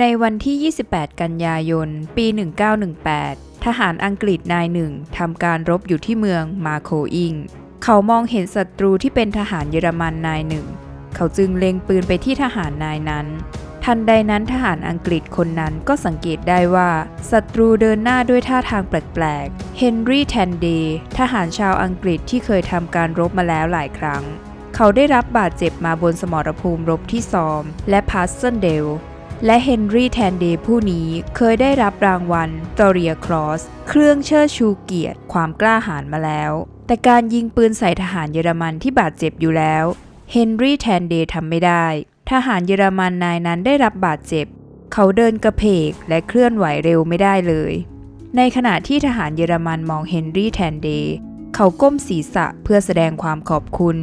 ในวันที่ 28 กันยายน ปี 1918 ทหารอังกฤษนายหนึ่งทำการรบอยู่ที่เมืองมาโคอิง เขามองเห็นศัตรูที่เป็นทหารเยอรมันนายหนึ่ง เขาจึงเล็งปืนไปที่ทหารนายนั้น ทันใดนั้นทหารอังกฤษคนนั้นก็สังเกตได้ว่าศัตรูเดินหน้าด้วยท่าทางแปลกๆ เฮนรี่แทนเดย์ทหารชาวอังกฤษที่เคยทำการรบมาแล้วหลายครั้ง เขาได้รับบาดเจ็บมาบนสมรภูมิรบที่ซอม และพาสเซนเดล และเฮนรี่แทนเดย์ผู้นี้เคยได้รับรางวัลตอเรียครอส เครื่องเชิดชูเกียรติความกล้าหาญมาแล้ว แต่การยิงปืนใส่ทหารเยอรมันที่บาดเจ็บอยู่แล้วเฮนรี่แทนเดย์ทำไม่ได้ ทหารเยอรมันนายนั้นได้รับบาดเจ็บ เขาเดินกระเพกและเคลื่อนไหวเร็วไม่ได้เลย ในขณะที่ทหารเยอรมันมองเฮนรี่แทนเดย์เขาก้มศีรษะเพื่อแสดงความขอบคุณ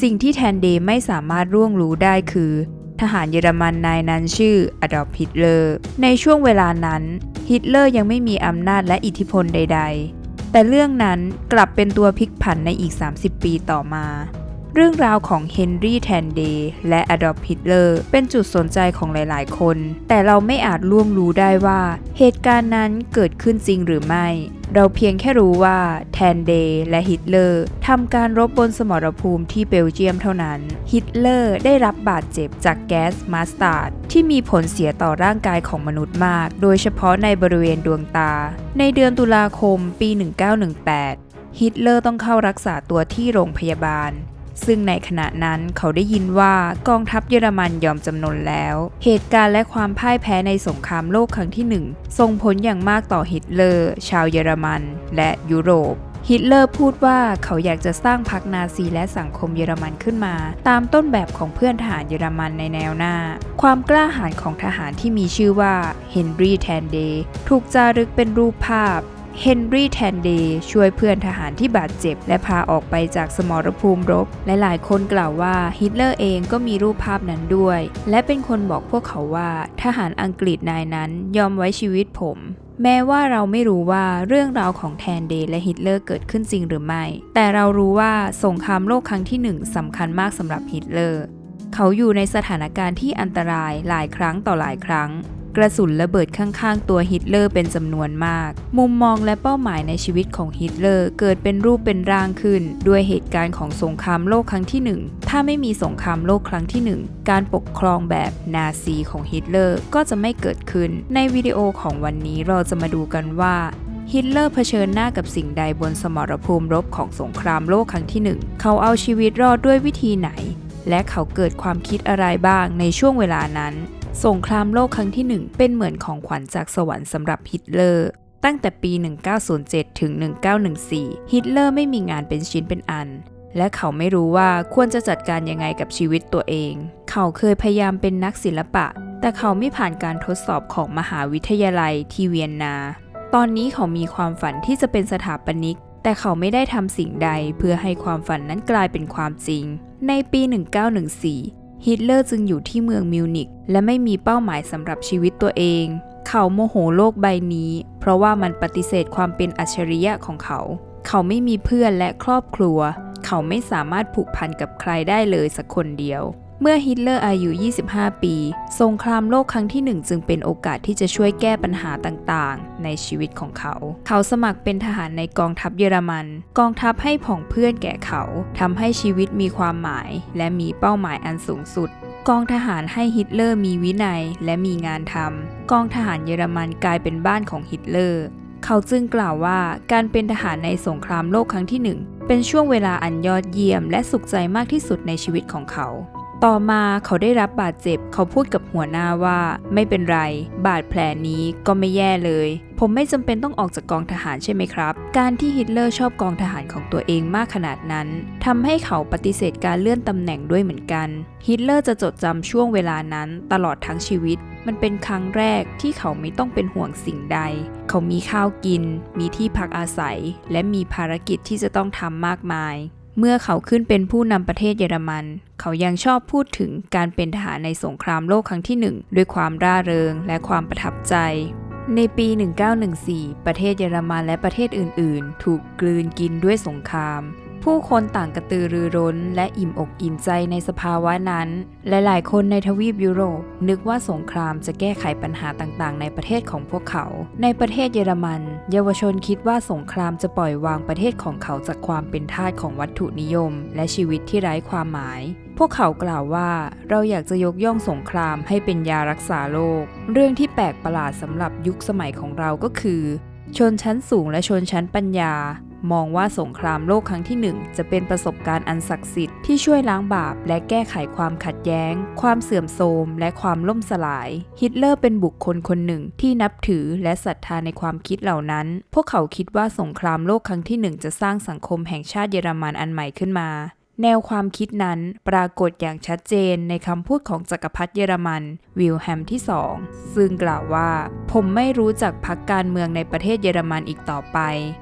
สิ่งที่แทนเดย์ไม่สามารถร่วงรู้ได้คือ ทหารเยอรมันนายนั้นชื่ออดอล์ฟฮิตเลอร์ ในช่วงเวลานั้น ฮิตเลอร์ยังไม่มีอำนาจและอิทธิพลใด ๆ แต่เรื่องนั้นกลับเป็นตัวพลิกผันในอีก 30 ปีต่อมา เรื่องราวของเฮนรี่แทนเดย์และอดอล์ฟฮิตเลอร์เป็นจุดสนใจของหลายๆ คน แต่เราไม่อาจล่วงรู้ได้ว่าเหตุการณ์นั้นเกิดขึ้นจริงหรือไม่ เราเพียงแค่รู้ว่าแทนเดย์และฮิตเลอร์ทำการรบบนสมรภูมิที่เบลเยียมเท่านั้น ฮิตเลอร์ได้รับบาดเจ็บจากแก๊สมาสตาร์ดที่มีผลเสียต่อร่างกายของมนุษย์มาก โดยเฉพาะในบริเวณดวงตา ในเดือนตุลาคมปี 1918 ฮิตเลอร์ต้องเข้ารักษาตัวที่โรงพยาบาล ซึ่งในขณะนั้นเขาได้ยินว่ากองทัพเยอรมันยอมจำนนแล้ว เหตุการณ์และความพ่ายแพ้ในสงครามโลกครั้งที่หนึ่งส่งผลอย่างมากต่อฮิตเลอร์ ชาวเยอรมัน และยุโรปฮิตเลอร์พูดว่าเขาอยากจะสร้างพรรคนาซีและสังคมเยอรมันขึ้นมา ตามต้นแบบของเพื่อนทหารเยอรมันในแนวหน้า ความกล้าหาญของทหารที่มีชื่อว่าเฮนรี่แทนเดย์ถูกจารึกเป็นรูปภาพ เฮนรี่แทนเดย์ช่วยเพื่อนทหารที่บาดเจ็บ และพาออกไปจากสมรภูมิรบและหลายคนกล่าวว่าฮิตเลอร์เองก็มีรูปภาพนั้นด้วย และเป็นคนบอกพวกเขาว่าทหารอังกฤษนายนั้นยอมไว้ชีวิตผมแม้ว่าเราไม่รู้ว่าเรื่องราวของแทนเดย์และฮิตเลอร์เกิดขึ้นจริงหรือไม่ แต่เรารู้ว่าสงครามโลกครั้งที่หนึ่งสำคัญมากสำหรับฮิตเลอร์ เขาอยู่ในสถานการณ์ที่อันตรายหลายครั้งต่อหลายครั้ง กระสุนระเบิดข้างๆ ตัวฮิตเลอร์เป็นจำนวนมาก มุมมองและเป้าหมายในชีวิตของฮิตเลอร์เกิดเป็นรูปเป็นร่างขึ้น ด้วยเหตุการณ์ของสงครามโลกครั้งที่หนึ่งถ้าไม่มีสงครามโลกครั้งที่หนึ่งการปกครองแบบนาซีของฮิตเลอร์ก็จะไม่เกิดขึ้น ในวิดีโอของวันนี้เราจะมาดูกันว่าฮิตเลอร์เผชิญหน้ากับสิ่งใดบนสมรภูมิรบของสงครามโลกครั้งที่หนึ่งเขาเอาชีวิตรอดด้วยวิธีไหน และเขาเกิดความคิดอะไรบ้างในช่วงเวลานั้น สงครามโลกครั้งที่หนึ่งเป็นเหมือนของขวัญจากสวรรค์สำหรับฮิตเลอร์ ตั้งแต่ปี 1907 ถึง 1914 ฮิตเลอร์ไม่มีงานเป็นชิ้นเป็นอัน และเขาไม่รู้ว่าควรจะจัดการยังไงกับชีวิตตัวเอง เขาเคยพยายามเป็นนักศิลปะ แต่เขาไม่ผ่านการทดสอบของมหาวิทยาลัยที่เวียนนา ตอนนี้เขามีความฝันที่จะเป็นสถาปนิกแต่เขาไม่ได้ทำสิ่งใดเพื่อให้ความฝันนั้นกลายเป็นความจริง ในปี 1914 ฮิตเลอร์จึงอยู่ที่เมืองมิวนิกและไม่มีเป้าหมายสำหรับชีวิตตัวเอง เขาโมโหโลกใบนี้ เพราะว่ามันปฏิเสธความเป็นอัจฉริยะของเขา เขาไม่มีเพื่อนและครอบครัว เขาไม่สามารถผูกพันกับใครได้เลยสักคนเดียว เมื่อฮิตเลอร์อายุ 25 ปี สงครามโลกครั้งที่หนึ่งจึงเป็นโอกาสที่จะช่วยแก้ปัญหาต่างๆ ในชีวิตของเขา เขาสมัครเป็นทหารในกองทัพเยอรมัน กองทัพให้ผองเพื่อนแก่เขา ทำให้ชีวิตมีความหมาย และมีเป้าหมายอันสูงสุดกองทหารให้ฮิตเลอร์มีวินัยและมีงานทำ กองทหารเยอรมันกลายเป็นบ้านของฮิตเลอร์ เขาจึงกล่าวว่าการเป็นทหารในสงครามโลกครั้งที่หนึ่งเป็นช่วงเวลาอันยอดเยี่ยมและสุขใจมากที่สุดในชีวิตของเขา ต่อมาเขาได้รับบาดเจ็บ เขาพูดกับหัวหน้าว่า ไม่เป็นไร บาดแผลนี้ก็ไม่แย่เลย ผมไม่จำเป็นต้องออกจากกองทหารใช่ไหมครับ การที่ฮิตเลอร์ชอบกองทหารของตัวเองมากขนาดนั้นทำให้เขาปฏิเสธการเลื่อนตำแหน่งด้วยเหมือนกัน ฮิตเลอร์จะจดจำช่วงเวลานั้นตลอดทั้งชีวิต มันเป็นครั้งแรกที่เขาไม่ต้องเป็นห่วงสิ่งใด เขามีข้าวกิน มีที่พักอาศัย และมีภารกิจที่จะต้องทำมากมาย เมื่อเขาขึ้นเป็นผู้นำประเทศเยอรมัน เขายังชอบพูดถึงการเป็นทหารในสงครามโลกครั้งที่หนึ่งด้วยความร่าเริงและความประทับใจ ในปี 1914 ประเทศเยอรมันและประเทศอื่น ๆ ถูกกลืนกินด้วยสงคราม ผู้คนต่างกระตือรือร้น และอิ่มอกอิ่มใจในสภาวะนั้นลหลายๆ คนในทวีปยุโรป นึกว่าสงครามจะแก้ไขปัญหาต่างๆ ในประเทศของพวกเขา ในประเทศเยอรมัน เยาวชนคิดว่าสงครามจะปล่อยวางประเทศของเขาจากความเป็นทาสของวัตถุนิยม และชีวิตที่ไร้ความหมาย พวกเขากล่าวว่าเราอยากจะยกย่องสงครามให้เป็นยารักษาโรคเรื่องที่แปลกประหลาดสำหรับยุคสมัยของเราก็คือ ชนชั้นสูงและชนชั้นปัญญา มองว่าสงครามโลกครั้งที่หนึ่งจะเป็นประสบการณ์อันศักดิ์สิทธิ์ที่ช่วยล้างบาป และแก้ไขความขัดแย้ง ความเสื่อมโทรม และความล่มสลาย ฮิตเลอร์เป็นบุคคลคนหนึ่งที่นับถือและศรัทธาในความคิดเหล่านั้น พวกเขาคิดว่าสงครามโลกครั้งที่หนึ่งจะสร้างสังคมแห่งชาติเยอรมันอันใหม่ขึ้นมา แนวความคิดนั้นปรากฏอย่างชัดเจนในคำพูดของจักรพรรดิเยอรมัน วิลแฮมที่สองซึ่งกล่าวว่า ผมไม่รู้จักพรรคการเมืองในประเทศเยอรมันอีกต่อไป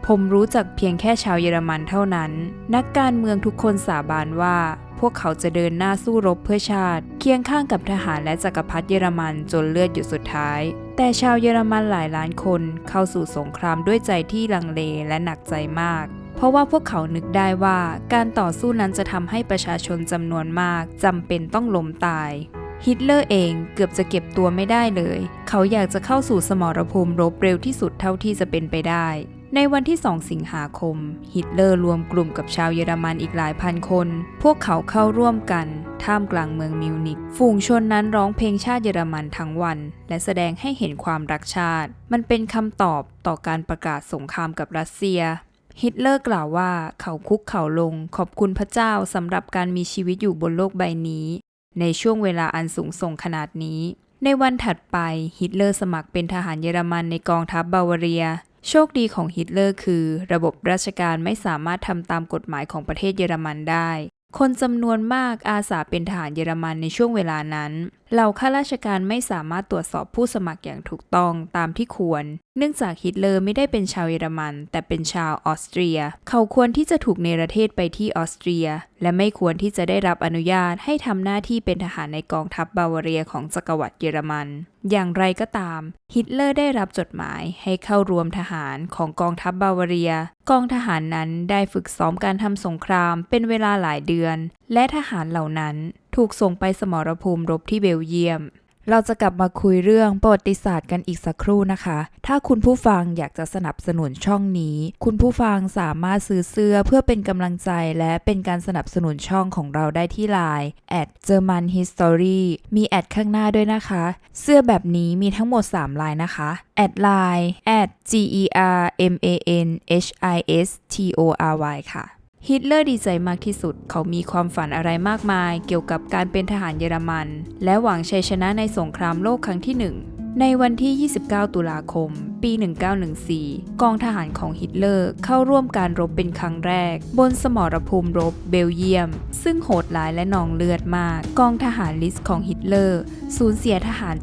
ผมรู้จักเพียงแค่ชาวเยอรมันเท่านั้น นักการเมืองทุกคนสาบานว่าพวกเขาจะเดินหน้าสู้รบเพื่อชาติ เคียงข้างกับทหารและจักรพรรดิเยอรมันจนเลือดหยุดสุดท้าย แต่ชาวเยอรมันหลายล้านคนเข้าสู่สงครามด้วยใจที่ลังเลและหนักใจมาก เพราะว่าพวกเขานึกได้ว่าการต่อสู้นั้นจะทำให้ประชาชนจำนวนมากจำเป็นต้องล้มตายฮิตเลอร์เองเกือบจะเก็บตัวไม่ได้เลย เขาอยากจะเข้าสู่สมรภูมิรบเร็วที่สุดเท่าที่จะเป็นไปได้ ในวันที่ 2 สิงหาคม ฮิตเลอร์รวมกลุ่มกับชาวเยอรมันอีกหลายพันคน พวกเขาเข้าร่วมกัน ท่ามกลางเมืองมิวนิกฝูงชนนั้นร้องเพลงชาติเยอรมันทั้งวัน และแสดงให้เห็นความรักชาติ มันเป็นคำตอบต่อการประกาศสงครามกับรัสเซีย ฮิตเลอร์กล่าวว่าเขาคุกเข่าลงขอบคุณพระเจ้าสำหรับการมีชีวิตอยู่บนโลกใบนี้ ในช่วงเวลาอันสูงส่งขนาดนี้ ในวันถัดไปฮิตเลอร์สมัครเป็นทหารเยอรมันในกองทัพบาวาเรีย โชคดีของฮิตเลอร์คือ ระบบราชการไม่สามารถทำตามกฎหมายของประเทศเยอรมันได้ คนจำนวนมากอาสาเป็นทหารเยอรมันในช่วงเวลานั้นเหล่าข้าราชการไม่สามารถตรวจสอบผู้สมัครอย่างถูกต้องตามที่ควร เนื่องจากฮิตเลอร์ไม่ได้เป็นชาวเยอรมัน แต่เป็นชาวออสเตรีย เขาควรที่จะถูกเนรเทศไปที่ออสเตรีย และไม่ควรที่จะได้รับอนุญาตให้ทำหน้าที่เป็นทหารในกองทัพบาวาเรียของจักรวรรดิเยอรมัน อย่างไรก็ตาม ฮิตเลอร์ได้รับจดหมายให้เข้ารวมทหารของกองทัพบาวาเรีย กองทหารนั้นได้ฝึกซ้อมการทำสงครามเป็นเวลาหลายเดือน และทหารเหล่านั้นถูกส่งไปสมรภูมิรบที่เบลเยียม เราจะกลับมาคุยเรื่องประวัติศาสตร์กันอีกสักครู่นะคะ ถ้าคุณผู้ฟังอยากจะสนับสนุนช่องนี้ คุณผู้ฟังสามารถซื้อเสื้อเพื่อเป็นกำลังใจและเป็นการสนับสนุนช่องของเราได้ที่ไลน์ German History มีแอดข้างหน้าด้วยนะคะ เสื้อแบบนี้มีทั้งหมด 3 ลายนะคะแอดไลน์ G E R M A N H I S T O R Y ค่ะ ฮิตเลอร์ดีใจมากที่สุด เขามีความฝันอะไรมากมาย เกี่ยวกับการเป็นทหารเยอรมัน และหวังชัยชนะในสงครามโลกครั้งที่หนึ่งในวันที่ 29 ตุลาคม ปี 1914 กองทหารของฮิตเลอร์เข้าร่วมการรบเป็นครั้งแรก บนสมรภูมิรบเบลเยียม ซึ่งโหดร้ายและนองเลือดมาก กองทหารลิสต์ของฮิตเลอร์ สูญเสียทหาร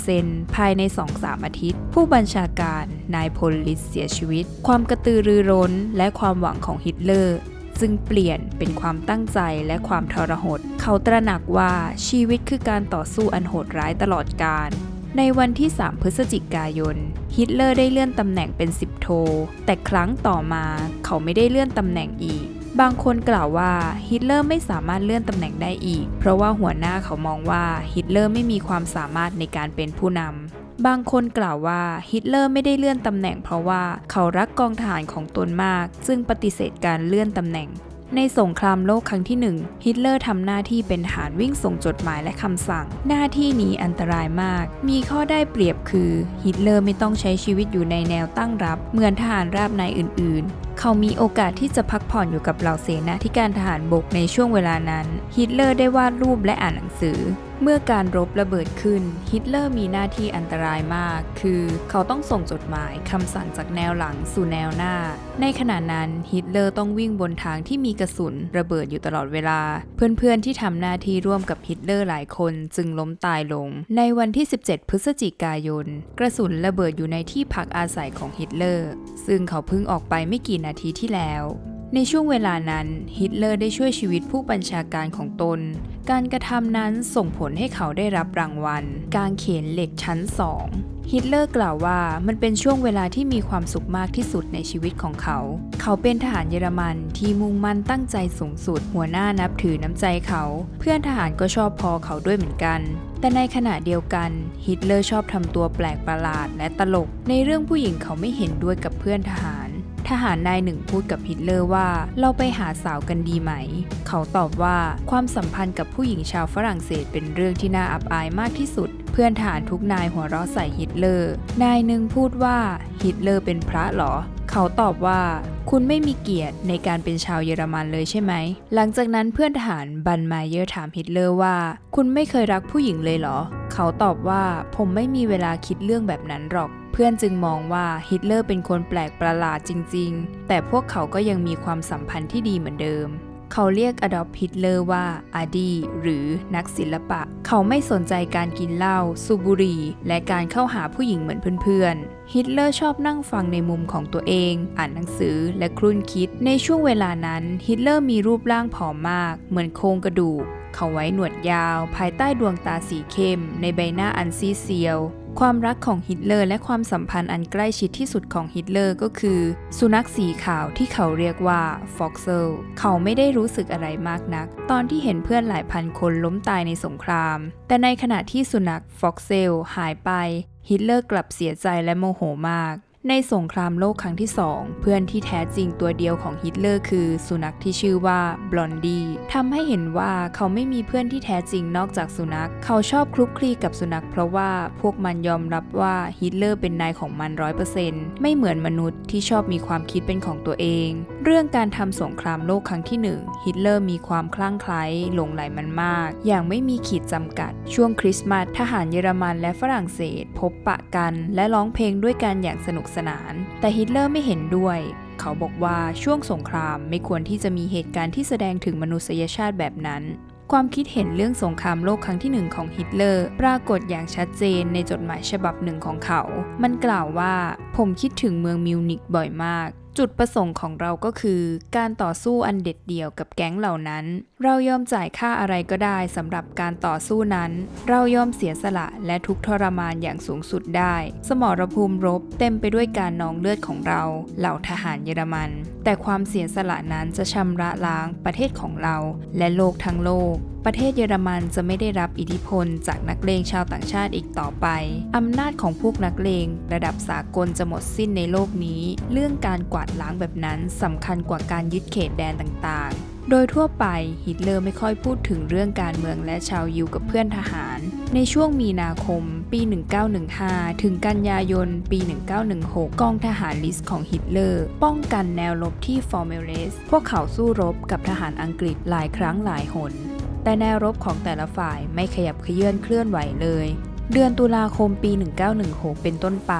70%ภายใน 2-3 อาทิตย์ ผู้บัญชาการนายพลลิสต์เสียชีวิต ความกระตือรือร้นและความหวังของฮิตเลอร์ จึงเปลี่ยนเป็นความตั้งใจและความทรหด เขาตระหนักว่าชีวิตคือการต่อสู้อันโหดร้ายตลอดกาลในวันที่ 3 พฤศจิกายน ฮิตเลอร์ได้เลื่อนตำแหน่งเป็นสิบโท แต่ครั้งต่อมาเขาไม่ได้เลื่อนตำแหน่งอีก บางคนกล่าวว่าฮิตเลอร์ไม่สามารถเลื่อนตำแหน่งได้อีก เพราะว่าหัวหน้าเขามองว่าฮิตเลอร์ไม่มีความสามารถในการเป็นผู้นำ บางคนกล่าวว่าฮิตเลอร์ไม่ได้เลื่อนตำแหน่งเพราะว่าเขารักกองทหารของตนมาก ซึ่งปฏิเสธการเลื่อนตำแหน่ง ในสงครามโลกครั้งที่หนึ่งฮิตเลอร์ทำหน้าที่เป็นทหารวิ่งส่งจดหมายและคำสั่ง หน้าที่นี้อันตรายมาก มีข้อได้เปรียบคือฮิตเลอร์ไม่ต้องใช้ชีวิตอยู่ในแนวตั้งรับ เหมือนทหารราบนายอื่นๆ เขามีโอกาสที่จะพักผ่อนอยู่กับเหล่าเสนาธิการทหารบกในช่วงเวลานั้น ฮิตเลอร์ได้วาดรูปและอ่านหนังสือ เมื่อการรบระเบิดขึ้น ฮิตเลอร์มีหน้าที่อันตรายมาก คือเขาต้องส่งจดหมายคำสั่งจากแนวหลังสู่แนวหน้า ในขณะนั้นฮิตเลอร์ต้องวิ่งบนทางที่มีกระสุนระเบิดอยู่ตลอดเวลา เพื่อนๆที่ทำหน้าที่ร่วมกับฮิตเลอร์หลายคนจึงล้มตายลง ในวันที่ 17 พฤศจิกายน กระสุนระเบิดอยู่ในที่พักอาศัยของฮิตเลอร์ ซึ่งเขาเพิ่งออกไปไม่กี่นาทีที่แล้ว ในช่วงเวลานั้นฮิตเลอร์ได้ช่วยชีวิตผู้บัญชาการของตน การกระทำนั้นส่งผลให้เขาได้รับรางวัล การเขียนเหล็กชั้นสองฮิตเลอร์กล่าวว่ามันเป็นช่วงเวลาที่มีความสุขมากที่สุดในชีวิตของเขา เขาเป็นทหารเยอรมันที่มุ่งมั่นตั้งใจสูงสุด หัวหน้านับถือน้ำใจเขา เพื่อนทหารก็ชอบพอเขาด้วยเหมือนกัน แต่ในขณะเดียวกันฮิตเลอร์ชอบทำตัวแปลกประหลาดและตลก ในเรื่องผู้หญิงเขาไม่เห็นด้วยกับเพื่อนทหาร ทหารนายหนึ่งพูดกับฮิตเลอร์ว่า เราไปหาสาวกันดีไหม เขาตอบว่าความสัมพันธ์กับผู้หญิงชาวฝรั่งเศสเป็นเรื่องที่น่าอับอายมากที่สุด เพื่อนทหารทุกนายหัวเราะใส่ฮิตเลอร์ นายหนึ่งพูดว่าฮิตเลอร์เป็นพระหรอ เขาตอบว่าคุณไม่มีเกียรติในการเป็นชาวเยอรมันเลยใช่ไหม หลังจากนั้นเพื่อนทหารบันไมเยอร์ถามฮิตเลอร์ว่า คุณไม่เคยรักผู้หญิงเลยเหรอ เขาตอบว่าผมไม่มีเวลาคิดเรื่องแบบนั้นหรอก เพื่อนจึงมองว่าฮิตเลอร์เป็นคนแปลกประหลาดจริง ๆ แต่พวกเขาก็ยังมีความสัมพันธ์ที่ดีเหมือนเดิม เขาเรียกอดอลฮิตเลอร์ว่าอาดีหรือนักศิลปะ เขาไม่สนใจการกินเหล้าสูบบุหรี่และการเข้าหาผู้หญิงเหมือนเพื่อนๆ ฮิตเลอร์ชอบนั่งฟังในมุมของตัวเอง อ่านหนังสือและครุ่นคิด ในช่วงเวลานั้นฮิตเลอร์มีรูปร่างผอมมาก เหมือนโครงกระดูก เขาไว้หนวดยาว ภายใต้ดวงตาสีเข้ม ในใบหน้าอันซีเซียว ความรักของฮิตเลอร์และความสัมพันธ์อันใกล้ชิดที่สุดของฮิตเลอร์ก็คือ สุนัขสีขาวที่เขาเรียกว่าฟ็อกเซลเขาไม่ได้รู้สึกอะไรมากนัก ตอนที่เห็นเพื่อนหลายพันคนล้มตายในสงคราม แต่ในขณะที่สุนัขฟ็อกเซลหายไปฮิตเลอร์กลับเสียใจและโมโหมาก ในสงครามโลกครั้งที่สองเพื่อนที่แท้จริงตัวเดียวของฮิตเลอร์คือ สุนัขที่ชื่อว่าบลอนดี้ทำให้เห็นว่าเขาไม่มีเพื่อนที่แท้จริงนอกจากสุนัข เขาชอบคลุกคลีกับสุนัขเพราะว่าพวกมันยอมรับว่าฮิตเลอร์เป็นนายของมันร้อยเปอร์เซ็นต์ไม่เหมือนมนุษย์ที่ชอบมีความคิดเป็นของตัวเอง เรื่องการทำสงครามโลกครั้งที่หนึ่งฮิตเลอร์มีความคลั่งไคล้หลงไหลมันมาก อย่างไม่มีขีดจำกัด ช่วงคริสต์มาสทหารเยอรมันและฝรั่งเศส พบปะกันและร้องเพลงด้วยกันอย่างสนุกสนาน แต่ฮิตเลอร์ไม่เห็นด้วยเขาบอกว่าช่วงสงครามไม่ควรที่จะมีเหตุการณ์ที่แสดงถึงมนุษยชาติแบบนั้น ความคิดเห็นเรื่องสงครามโลกครั้งที่หนึ่งของฮิตเลอร์ ปรากฏอย่างชัดเจนในจดหมายฉบับหนึ่งของเขา มันกล่าวว่า ผมคิดถึงเมืองมิวนิกบ่อยมาก จุดประสงค์ของเราก็คือ การต่อสู้อันเด็ดเดี่ยวกับแก๊งเหล่านั้น เรายอมจ่ายค่าอะไรก็ได้สำหรับการต่อสู้นั้น เรายอมเสียสละและทุกทรมานอย่างสูงสุดได้ สมรภูมิรบเต็มไปด้วยการนองเลือดของเรา เหล่าทหารเยอรมัน แต่ความเสียสละนั้นจะชำระล้างประเทศของเรา และโลกทั้งโลกประเทศเยอรมันจะไม่ได้รับอิทธิพลจากนักเลงชาวต่างชาติอีกต่อไป อำนาจของพวกนักเลงระดับสากลจะหมดสิ้นในโลกนี้ เรื่องการกวาดล้างแบบนั้นสำคัญกว่าการยึดเขตแดนต่างๆ โดยทั่วไปฮิตเลอร์ไม่ค่อยพูดถึงเรื่องการเมืองและชาวยิวกับเพื่อนทหาร ในช่วงมีนาคมปี 1915 ถึงกันยายนปี 1916 กองทหารลิสของฮิตเลอร์ ป้องกันแนวรบที่ฟอร์เมเลสพวกเขาสู้รบกับทหารอังกฤษหลายครั้งหลายหนแต่แนวรบของแต่ละฝ่ายไม่ขยับเขยื่อนเคลื่อนไหวเลย เดือนตุลาคมปี 1916 เป็นต้นไป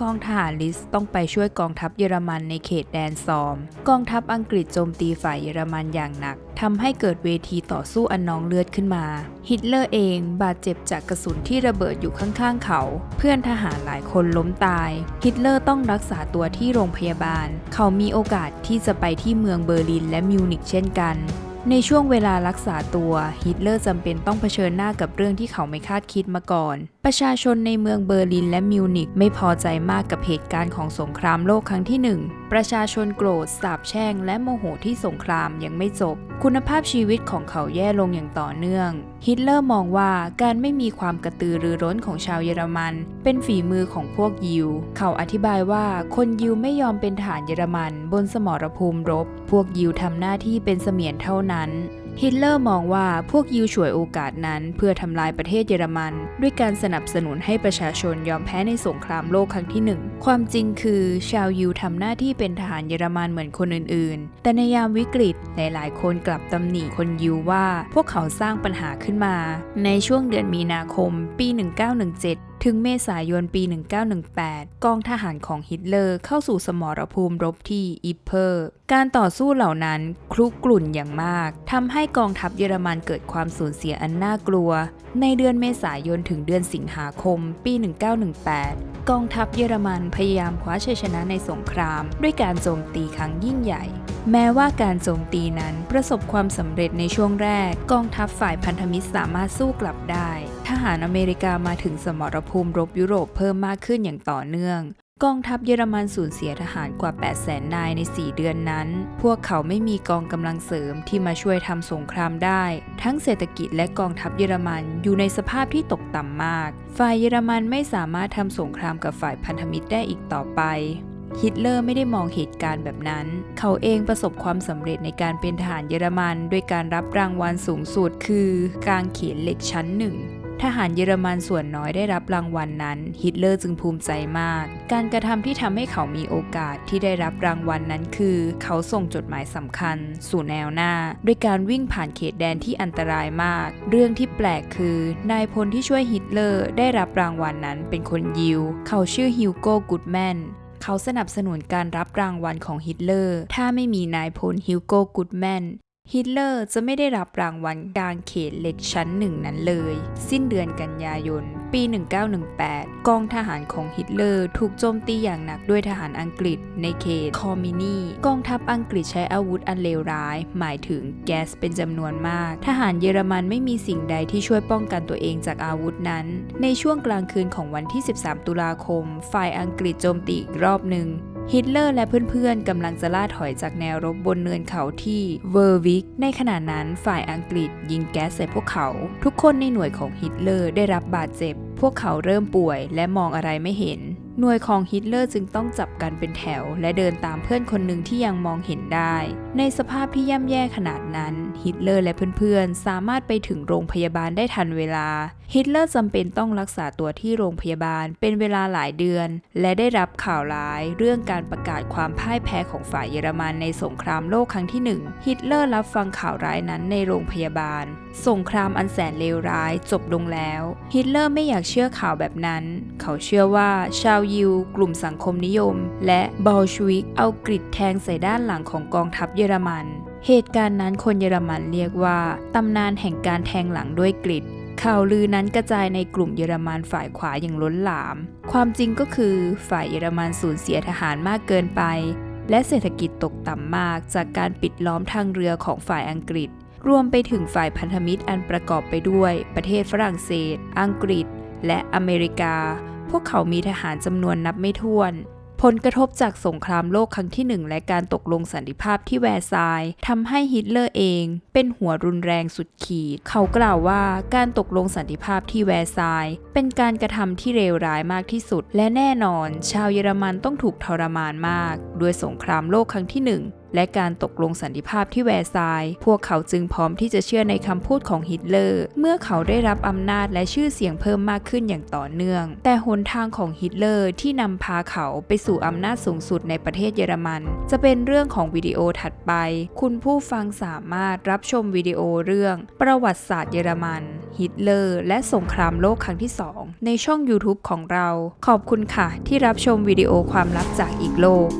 กองทหารลิสต้องไปช่วยกองทัพเยอรมันในเขตแดนซอม กองทัพอังกฤษโจมตีฝ่ายเยอรมันอย่างหนักทำให้เกิดเวทีต่อสู้อันนองเลือดขึ้นมา ฮิตเลอร์เองบาดเจ็บจากกระสุนที่ระเบิดอยู่ข้างๆเขา เพื่อนทหารหลายคนล้มตาย ฮิตเลอร์ต้องรักษาตัวที่โรงพยาบาล เขามีโอกาสที่จะไปที่เมืองเบอร์ลินและมิวนิกเช่นกัน ในช่วงเวลารักษาตัวฮิตเลอร์จำเป็นต้องเผชิญหน้ากับเรื่องที่เขาไม่คาดคิดมาก่อนประชาชนในเมืองเบอร์ลินและมิวนิกไม่พอใจมากกับเหตุการณ์ของสงครามโลกครั้งที่หนึ่งประชาชนโกรธ สาบแช่ง และโมโหที่สงครามยังไม่จบ คุณภาพชีวิตของเขาแย่ลงอย่างต่อเนื่อง ฮิตเลอร์มองว่าการไม่มีความกระตือรือร้นของชาวเยอรมัน เป็นฝีมือของพวกยิว เขาอธิบายว่าคนยิวไม่ยอมเป็นทหารเยอรมัน บนสมรภูมิรบ พวกยิวทำหน้าที่เป็นเสมียนเท่านั้น ฮิตเลอร์มองว่าพวกยิวฉวยโอกาสนั้นเพื่อทำลายประเทศเยอรมัน ด้วยการสนับสนุนให้ประชาชนยอมแพ้ในสงครามโลกครั้งที่หนึ่งความจริงคือชาวยิวทำหน้าที่เป็นทหารเยอรมันเหมือนคนอื่นๆ แต่ในยามวิกฤตหลายๆ คนกลับตำหนิคนยิวว่าพวกเขาสร้างปัญหาขึ้นมา ในช่วงเดือนมีนาคมปี 1917 ถึงเมษายนปี 1918 กองทหารของฮิตเลอร์เข้าสู่สมรภูมิรบที่อิปเพอร์ การต่อสู้เหล่านั้นคลุกกลุ่นอย่างมากทำให้กองทัพเยอรมันเกิดความสูญเสียอันน่ากลัว ในเดือนเมษายนถึงเดือนสิงหาคม ปี 1918 กองทัพเยอรมันพยายามคว้าชัยชนะในสงคราม ด้วยการโจมตีครั้งยิ่งใหญ่ แม้ว่าการโจมตีนั้นประสบความสำเร็จในช่วงแรก กองทัพฝ่ายพันธมิตรสามารถสู้กลับได้ ทหารอเมริกามาถึงสมรภูมิรบยุโรปเพิ่มมากขึ้นอย่างต่อเนื่องกองทัพเยอรมันสูญเสียทหารกว่า 8 0 0 0 0นายใน 4 เดือนนั้น พวกเขาไม่มีกองกำลังเสริมที่มาช่วยทำสงครามได้ ทั้งเศรษฐกิจและกองทัพเยอรมันอยู่ในสภาพที่ตกต่ำมาก ฝ่ายเยอรมันไม่สามารถทำสงครามกับฝ่ายพันธมิตรได้อีกต่อไป ฮิตเลอร์ไม่ได้มองเหตุการณ์แบบนั้น เขาเองประสบความสำเร็จในการเป็นทหารเยอรมัน ด้วยการรับรางวัลสูงสุด คือกางเขนเหล็กชั้นหนึ่ง ทหารเยอรมันส่วนน้อยได้รับรางวัลนนั้น ฮิตเลอร์จึงภูมิใจมาก การกระทำที่ทำให้เขามีโอกาสที่ได้รับรางวัลนนั้นคือ เขาส่งจดหมายสำคัญ สู่แนวหน้า ด้วยการวิ่งผ่านเขตแดนที่อันตรายมาก เรื่องที่แปลกคือนายพลที่ช่วยฮิตเลอร์ได้รับรางวัลนนั้นเป็นคนยิว เขาชื่อฮิวโกกูดแมนเขาสนับสนุนการรับรางวัลของฮิตเลอร์ ถ้าไม่มีนายพลฮิวโกกูดแมน ฮิตเลอร์จะไม่ได้รับรางวัลกลางเขตเหล็กชั้นหนึ่งนั้นเลย สิ้นเดือนกันยายน ปี 1918 กองทหารของฮิตเลอร์ถูกโจมตีอย่างหนักด้วยทหารอังกฤษในเขตคอมมินีกองทัพอังกฤษใช้อาวุธอันเลวร้าย หมายถึงแก๊สเป็นจำนวนมาก ทหารเยอรมันไม่มีสิ่งใดที่ช่วยป้องกันตัวเองจากอาวุธนั้น ในช่วงกลางคืนของวันที่ 13 ตุลาคม ฝ่ายอังกฤษโจมตีอีกรอบหนึ่ง ฮิตเลอร์และเพื่อนๆกำลังจะล่าถอยจากแนวรบบนเนินเขาที่เวอร์วิก ในขณะนั้นฝ่ายอังกฤษยิงแก๊สใส่พวกเขา ทุกคนในหน่วยของฮิตเลอร์ได้รับบาดเจ็บ พวกเขาเริ่มป่วยและมองอะไรไม่เห็น หน่วยของฮิตเลอร์จึงต้องจับกันเป็นแถว และเดินตามเพื่อนคนหนึ่งที่ยังมองเห็นได้ ในสภาพที่ย่ำแย่ขนาดนั้น ฮิตเลอร์และเพื่อนๆ สามารถไปถึงโรงพยาบาลได้ทันเวลา ฮิตเลอร์จำเป็นต้องรักษาตัวที่โรงพยาบาลเป็นเวลาหลายเดือน และได้รับข่าวร้ายเรื่องการประกาศความพ่ายแพ้ของฝ่ายเยอรมันในสงครามโลกครั้งที่หนึ่งฮิตเลอร์รับฟังข่าวร้ายนั้นในโรงพยาบาล สงครามอันแสนเลวร้ายจบลงแล้ว ฮิตเลอร์ไม่อยากเชื่อข่าวแบบนั้น เขาเชื่อว่าชาวยิว กลุ่มสังคมนิยม และบอลชวิกเอากริดแทงใส่ด้านหลังของกองทัพเยอรมันเหตุการณ์นั้นคนเยอรมันเรียกว่า ตำนานแห่งการแทงหลังด้วยกริด ข่าวลือนั้นกระจายในกลุ่มเยอรมันฝ่ายขวาอย่างล้นหลาม ความจริงก็คือฝ่ายเยอรมันสูญเสียทหารมากเกินไป และเศรษฐกิจตกต่ำมากจากการปิดล้อมทางเรือของฝ่ายอังกฤษ รวมไปถึงฝ่ายพันธมิตรอันประกอบไปด้วย ประเทศฝรั่งเศส อังกฤษ และอเมริกา พวกเขามีทหารจำนวนนับไม่ถ้วน ผลกระทบจากสงครามโลกครั้งที่หนึ่งและการตกลงสันติภาพที่แวร์ซายน์ทำให้ฮิตเลอร์เอง เป็นหัวรุนแรงสุดขีด เขากล่าวว่าการตกลงสันติภาพที่แวร์ซายน์เป็นการกระทำที่เลวร้ายมากที่สุด และแน่นอน ชาวเยอรมันต้องถูกทรมานมาก ด้วยสงครามโลกครั้งที่หนึ่ง และการตกลงสันติภาพที่แวร์ซายน์พวกเขาจึงพร้อมที่จะเชื่อในคำพูดของฮิตเลอร์ เมื่อเขาได้รับอำนาจและชื่อเสียงเพิ่มมากขึ้นอย่างต่อเนื่อง แต่หนทางของฮิตเลอร์ที่นำพาเขาไปสู่อำนาจสูงสุดในประเทศเยอรมัน จะเป็นเรื่องของวิดีโอถัดไป คุณผู้ฟังสามารถรับชมวิดีโอเรื่อง ประวัติศาสตร์เยอรมันฮิตเลอร์และสงครามโลกครั้งที่ 2 ในช่อง YouTube ของเรา ขอบคุณค่ะ ที่รับชมวิดีโอความลับจากอีกโลก